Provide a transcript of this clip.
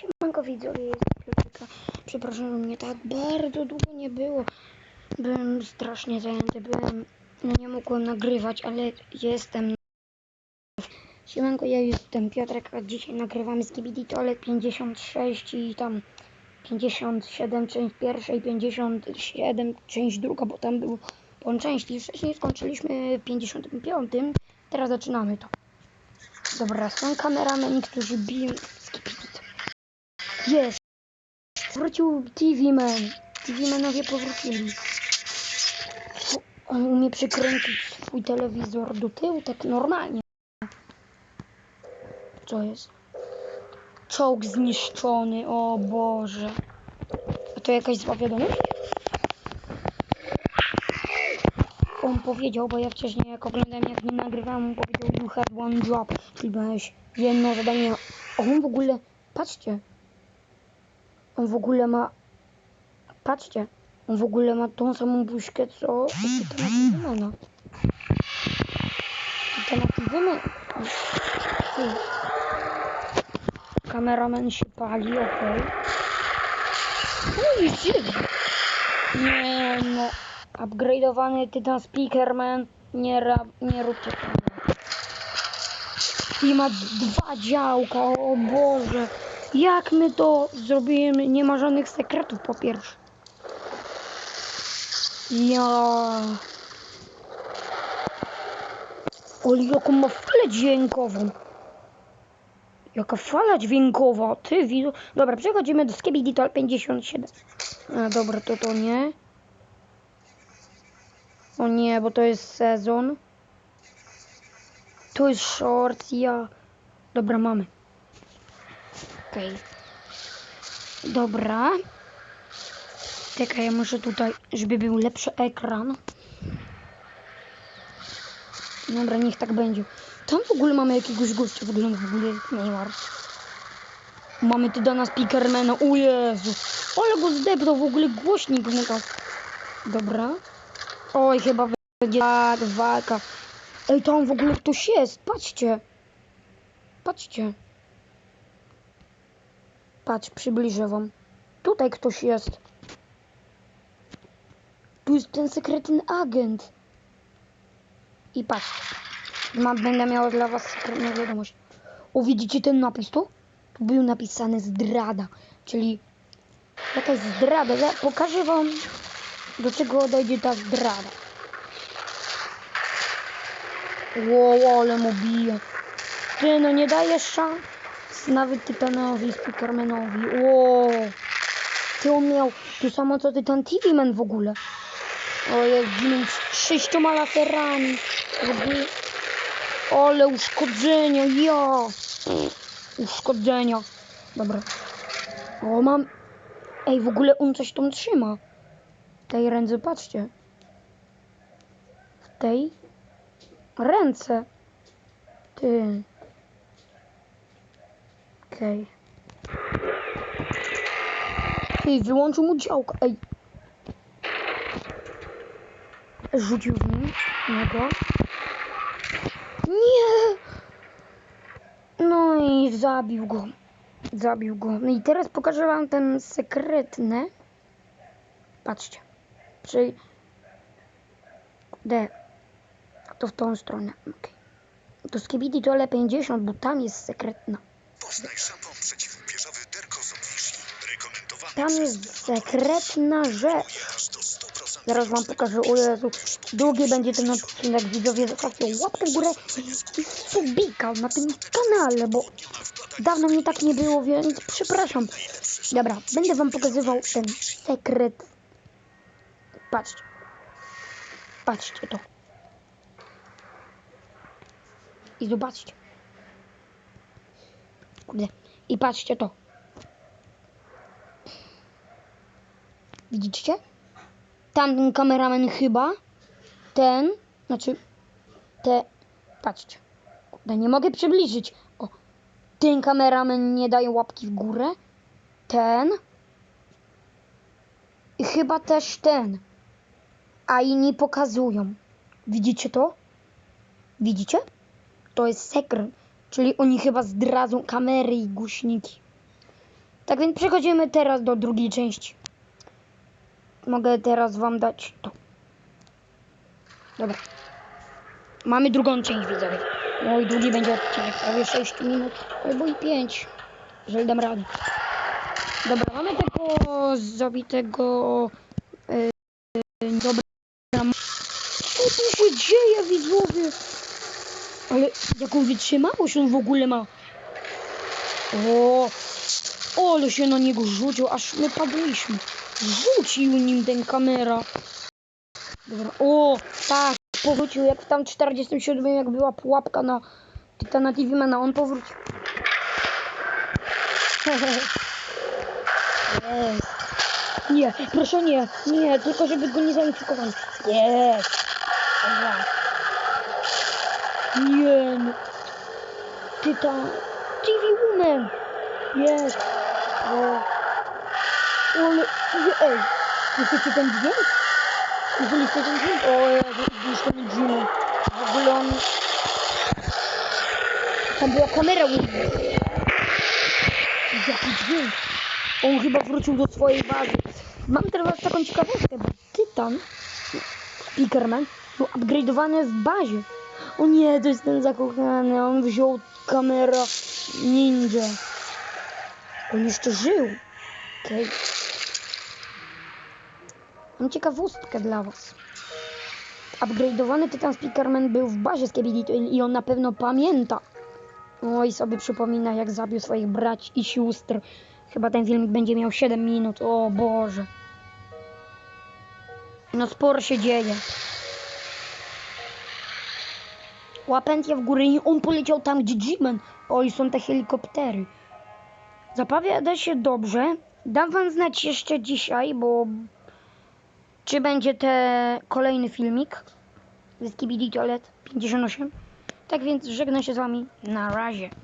Siemanko widzowie, jest Piotrka. Przepraszam, że mnie tak bardzo długo nie było. Byłem strasznie zajęty, byłem, no nie mogłem nagrywać, ale jestem. Siemanko, ja jestem Piotrek, a dzisiaj nagrywamy z Kibidi Toilet 56 i tam 57 część pierwsza i 57 część druga, bo tam był po części. Wcześniej skończyliśmy w 55, teraz zaczynamy to. Dobra, są kamerameni, którzy biją jest! Wrócił TV Man. TV Manowie powrócili. On umie przykręcić swój telewizor do tyłu, tak normalnie. Co jest? Czołg zniszczony, o Boże. A to jakaś zła wiadomość? On powiedział, bo ja wcześniej jak oglądałem jak nie nagrywałem, on powiedział you had one job, czyli miałeś jedno zadanie. A on w ogóle, patrzcie, on w ogóle ma. Patrzcie, on w ogóle ma tą samą buźkę co. Tytana Tywyman. Kameraman się pali, okej. Uj, dziwnie. Nie no. Upgrade'owany Tytan Speakerman. Nie, ra, nie róbcie tego. I ma dwa działka, o Boże. Jak my to zrobimy? Nie ma żadnych sekretów po pierwsze. Ja. Ale jaką ma falę dźwiękową. Jaka fala dźwiękowa, ty widzę. Dobra, przechodzimy do Skibidi Toilet 57. A, dobra, to to nie. O nie, bo to jest sezon. Tu jest short, ja. Dobra, mamy. Okej. Dobra. Czekaj, ja muszę tutaj, żeby był lepszy ekran. Dobra, niech tak będzie. Tam w ogóle mamy jakiegoś gościa, wygląda w ogóle jak Neymar. Mamy tu do nas Pickermana, o Jezu. Ale go zdepnął, w ogóle głośnik mu tak. Dobra. Oj, chyba będzie walka. Ej, tam w ogóle ktoś jest, patrzcie. Patrzcie. Patrz, przybliżę wam. Tutaj ktoś jest. Tu jest ten sekretny agent. I patrz. Mam, będę miała dla was sekretną wiadomość. O, widzicie ten napis tu? Tu był napisany zdrada, czyli jakaś zdrada. Ja pokażę wam, do czego dojdzie ta zdrada. Wow, ale mu bije. Ty, no nie dajesz szans nawet Tytanowi, Speakermanowi. Wow. Ty on miał to samo co Tytan TV Man w ogóle. O jest z sześcioma laserami. W. Ale uszkodzenia, ja. Uszkodzenia. Dobra. O, mam... Ej, w ogóle on coś tam trzyma. W tej ręce, patrzcie. W tej ręce. Ty. Okej. Ej, wyłączył mu działko. Ej. Rzucił w nim. Niego. Nie! No i zabił go. Zabił go. No i teraz pokażę wam ten sekretny. Patrzcie. Przy... D. To w tą stronę. Okay. To skibidi dole 50, bo tam jest sekretna. Poznaj szampon przeciwupierzowy Derkozon Vichy. Rekomendowany Tam jest sekretna rzecz. aż do 100% Zaraz wam pokażę, o Jezu, długi będzie ten odcinek, widzowie, zostawcie łapkę w górę i subika na tym kanale, bo dawno mnie tak nie było, więc przepraszam. Dobra, będę wam pokazywał ten sekret. Patrzcie. Patrzcie to. I zobaczcie. Kurde. I patrzcie to. Widzicie? tamten kameraman chyba, ten, znaczy, te, patrzcie, kurde, nie mogę przybliżyć, o, ten kameraman nie daje łapki w górę, ten i chyba też ten, a inni pokazują, widzicie to? Widzicie? To jest sekret, czyli oni chyba zdradzą kamery i głośniki. Tak więc przechodzimy teraz do drugiej części. Mogę teraz wam dać to. Dobra. Mamy drugą część, widzowie. Oj, długi będzie odcinek, prawie 6 minut, albo i 5, jeżeli dam radę. Dobra, mamy tego zabitego... Yy, dobra... Co tu się dzieje, widzowie? Ale jaką wytrzymałość on w ogóle ma? O, o, ale się na niego rzucił, aż my padliśmy. Rzucił nim ten kamera. Dobra, o, tak, powrócił jak w tam 47, jak była pułapka na Titana TV Mana, on powrócił. Nie, proszę nie, nie, tylko żeby go nie zainfikowali. Jest. Dobra. Nie, no. Tytan, TV Woman. Jest. O. Ale, ej, słyszycie ten dźwięk? Słyszeliście ten dźwięk? O już ten dźwięk. W ogóle on... Tam była kamera. Jaki dźwięk. On chyba wrócił do swojej bazy. Mam teraz taką ciekawostkę, bo Tytan, Speakerman, był upgrade'owany w bazie. O nie, to jest ten zakochany, on wziął kamera ninja. On jeszcze żył. Okej. Mam ciekawostkę dla was. Upgrade'owany Titan Speakerman był w bazie z i on na pewno pamięta. Oj, sobie przypomina jak zabił swoich braci i sióstr. Chyba ten filmik będzie miał 7 minut. O Boże. No sporo się dzieje. Łapęcie w górę i on poleciał tam, gdzie G-Man. Oj, są te helikoptery. Zapowiada się dobrze. Dam wam znać jeszcze dzisiaj, bo czy będzie te kolejny filmik z KBD Toilet 58. Tak więc żegnam się z wami. Na razie.